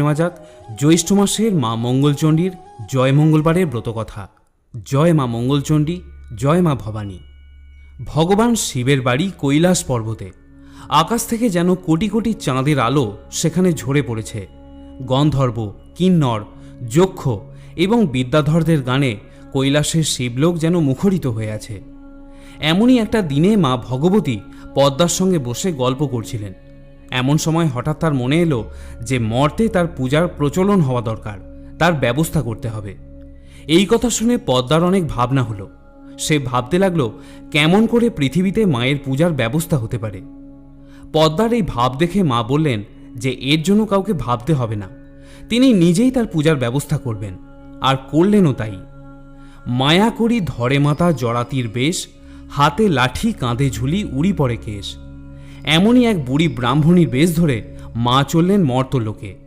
নেওয়া যাক জ্যৈষ্ঠ মাসের মা মঙ্গলচণ্ডীর জয় মঙ্গলবারের ব্রতকথা। জয় মা মঙ্গলচণ্ডী, জয় মা ভবানী। ভগবান শিবের বাড়ি কৈলাস পর্বতে। আকাশ থেকে যেন কোটি কোটি চাঁদের আলো সেখানে ঝরে পড়েছে। গন্ধর্ব, কিন্নর, যক্ষ এবং বিদ্যাধরদের গানে কৈলাসের শিবলোক যেন মুখরিত হয়ে আছে। এমনই একটা দিনে মা ভগবতী পদ্মার সঙ্গে বসে গল্প করছিলেন। এমন সময় হঠাৎ তার মনে এলো যে মর্তে তার পূজার প্রচলন হওয়া দরকার, তার ব্যবস্থা করতে হবে। এই কথা শুনে পদ্মার অনেক ভাবনা হলো। সে ভাবতে লাগল, কেমন করে পৃথিবীতে মায়ের পূজার ব্যবস্থা হতে পারে? পদ্মার এই ভাব দেখে মা বললেন যে এর জন্য কাউকে ভাবতে হবে না। তিনি নিজেই তার পূজার ব্যবস্থা করবেন, আর করলেনও তাই। মায়া করি ধরে মাতা জড়াতির বেশ, হাতে লাঠি কাঁধে ঝুলি উড়ি পড়ে কেশ। এমনই এক বুড়ি ব্রাহ্মণীর বেশ ধরে মা চললেন মর্তলোকে।